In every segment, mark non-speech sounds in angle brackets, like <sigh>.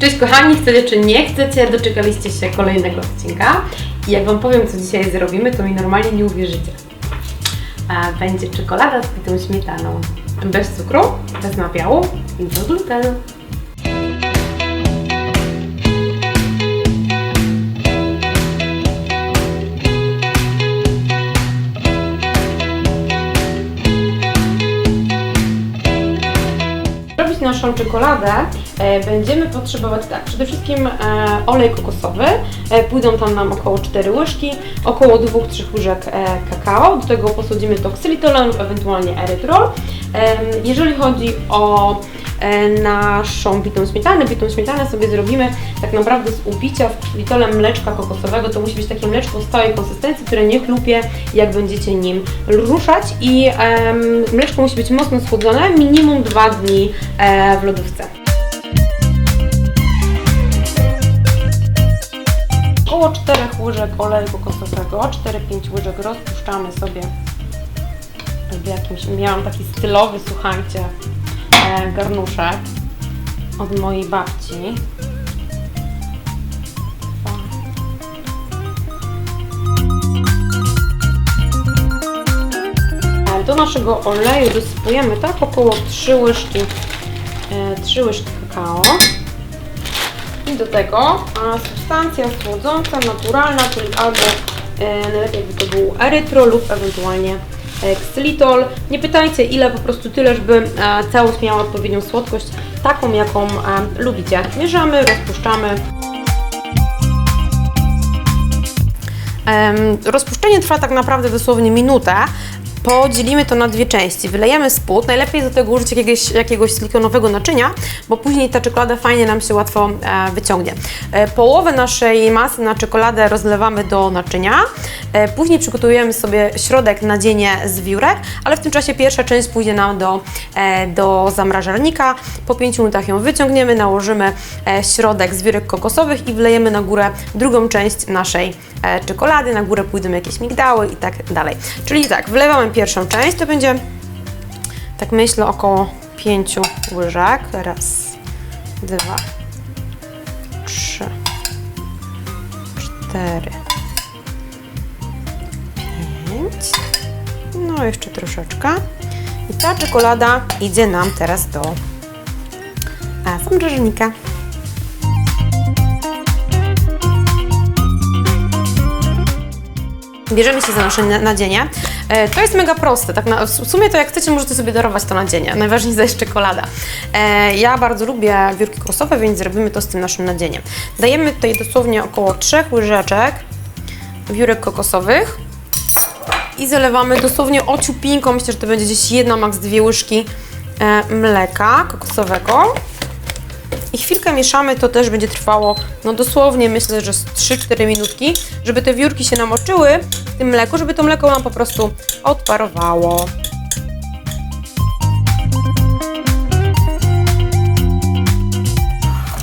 Cześć kochani, chcecie czy nie chcecie, doczekaliście się kolejnego odcinka i jak Wam powiem, co dzisiaj zrobimy, to mi normalnie nie uwierzycie. Będzie czekolada z pitą śmietaną. Bez cukru, bez nabiału i bez glutenu. Naszą czekoladę, e, będziemy potrzebować tak, przede wszystkim e, olej kokosowy, e, pójdą tam nam około 4 łyżki, około 2-3 łyżek kakao, do tego posadzimy to ksylitolem lub ewentualnie erytrol. Jeżeli chodzi o naszą bitą śmietanę, bitą śmietanę sobie zrobimy tak naprawdę z ubicia z ksylitolem mleczka kokosowego, to musi być takie mleczko stałej konsystencji, które nie chlupie jak będziecie nim ruszać. I em, mleczko musi być mocno schłodzone, minimum 2 dni e, w lodówce. Około 4 łyżek oleju kokosowego, 4-5 łyżek rozpuszczamy sobie w jakimś, miałam taki stylowy, słuchajcie, e, garnuszek od mojej babci. E, Do naszego oleju dosypujemy tak około 3 łyżki, e, 3 łyżki kakao. I do tego substancja słodząca, naturalna, czyli albo e, najlepiej jakby to był erytrol lub ewentualnie ksylitol. Nie pytajcie ile, po prostu tyle, żeby e, całość miała odpowiednią słodkość, taką jaką e, lubicie. Mierzamy, rozpuszczamy. Rozpuszczenie trwa tak naprawdę dosłownie minutę. Podzielimy to na dwie części. Wylejemy spód. Najlepiej do tego użyć jakiegoś, jakiegoś silikonowego naczynia, bo później ta czekolada fajnie nam się łatwo e, wyciągnie. E, połowę naszej masy na czekoladę rozlewamy do naczynia. E, później przygotujemy sobie środek nadzienie z wiórek, ale w tym czasie pierwsza część pójdzie nam do, e, do zamrażarnika. Po 5 minutach ją wyciągniemy, nałożymy e, środek z wiórek kokosowych i wlejemy na górę drugą część naszej e, czekolady. Na górę pójdą jakieś migdały i tak dalej. Czyli tak, wlewamy pierwszą część, to będzie, tak myślę, około 5 łyżek. Raz, dwa, trzy, cztery, pięć. No, jeszcze troszeczkę. I ta czekolada idzie nam teraz do e, Bierzemy się za nasze na- nadzienie. E, To jest mega proste. Tak na, w sumie to jak chcecie, możecie sobie darować to nadzienie. Najważniejsza jest czekolada. E, Ja bardzo lubię wiórki kokosowe, więc zrobimy to z tym naszym nadzieniem. Dajemy tutaj dosłownie około 3 łyżeczek wiórek kokosowych i zalewamy dosłownie ociupinką. Myślę, że to będzie gdzieś jedna, maks dwie łyżki e, mleka kokosowego. I chwilkę mieszamy, to też będzie trwało, no dosłownie myślę, że z 3-4 minutki, żeby te wiórki się namoczyły w tym mleku, żeby to mleko nam po prostu odparowało.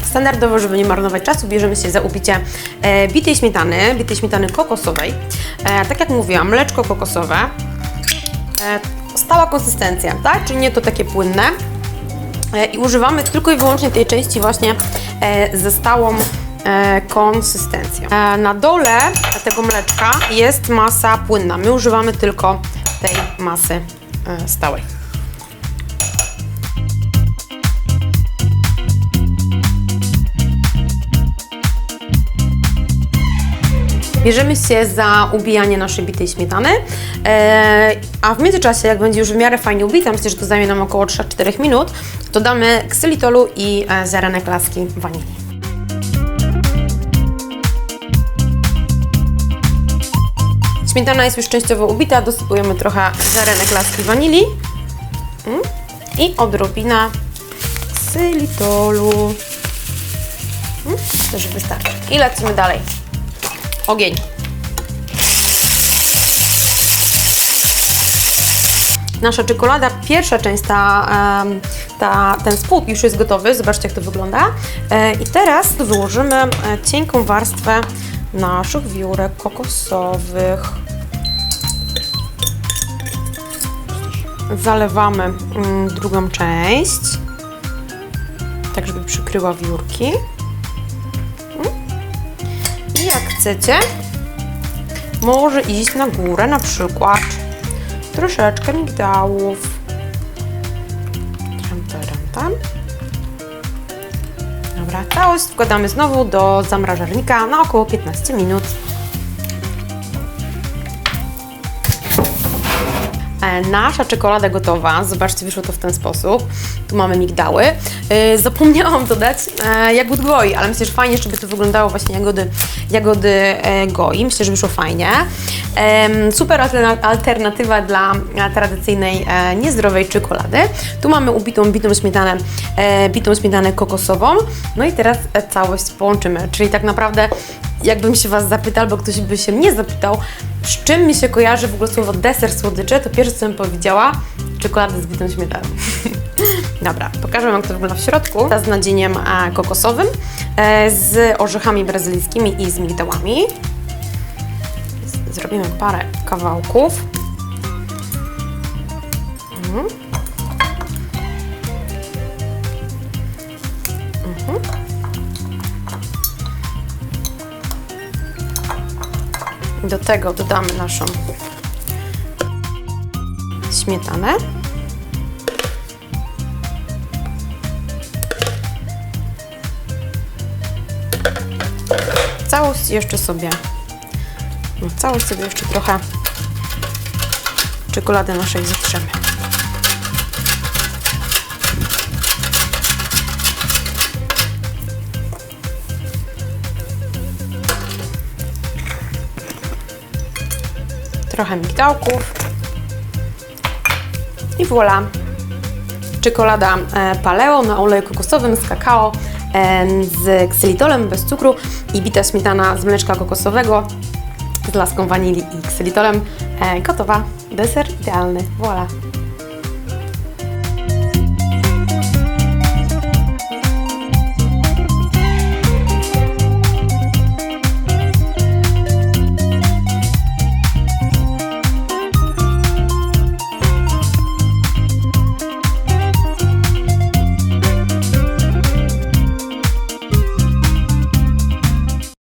Standardowo, żeby nie marnować czasu, bierzemy się za ubicie e, bitej śmietany, bitej śmietany kokosowej. E, tak jak mówiłam, mleczko kokosowe, e, stała konsystencja, tak? Czyli nie to takie płynne. E, i używamy tylko i wyłącznie tej części właśnie e, ze stałą e, konsystencją. Na dole tego mleczka jest masa płynna. My używamy tylko tej masy stałej. Bierzemy się za ubijanie naszej bitej śmietany, e, a w międzyczasie, jak będzie już w miarę fajnie ubita, myślę, że to zajmie nam około 3-4 minut, to damy ksylitolu i e, ziarenek laski wanilii. Śmietana jest już częściowo ubita, dosypujemy trochę ziarenek laski wanilii Mm. i odrobina ksylitolu. Mm, Też wystarczy. I lecimy dalej. Ogień. Nasza czekolada, pierwsza część, ta, ta, ten spód już jest gotowy. Zobaczcie, jak to wygląda. E, I teraz wyłożymy e, cienką warstwę naszych wiórek kokosowych. Zalewamy mm, drugą część, tak żeby przykryła wiórki. Jak chcecie, może iść na górę na przykład troszeczkę migdałów. Tam, tam, tam. Dobra, całość wkładamy znowu do zamrażarnika na około 15 minut. Nasza czekolada gotowa. Zobaczcie, wyszło to w ten sposób. Tu mamy migdały. E, Zapomniałam <laughs> dodać e, jagód goi, ale myślę, że fajnie, żeby to wyglądało właśnie jagody, jagody e, goi. Myślę, że wyszło fajnie. Super alterna- alternatywa dla e, tradycyjnej e, niezdrowej czekolady. Tu mamy ubitą, bitą śmietanę, e, bitą śmietanę kokosową. No i teraz e, całość połączymy. Czyli tak naprawdę jakbym się Was zapytał, albo ktoś by się mnie zapytał, z czym mi się kojarzy w ogóle słowo deser słodycze, to pierwsze co bym powiedziała, czekolada z bitą śmietaną. <laughs> Dobra, pokażę Wam, jak to wygląda w środku. Ta z nadzieniem kokosowym, e, z orzechami brazylijskimi i z migdałami. Zrobimy parę kawałków. Mhm. Do tego dodamy naszą śmietanę. Całość jeszcze sobie, no, całość sobie jeszcze trochę czekolady naszej zetrzemy. Trochę migdałków i voilà. Czekolada e, paleo na oleju kokosowym z kakao, e, z ksylitolem bez cukru i bita śmietana z mleczka kokosowego z laską wanilii i ksylitolem. E, gotowa. Deser idealny. Voilà.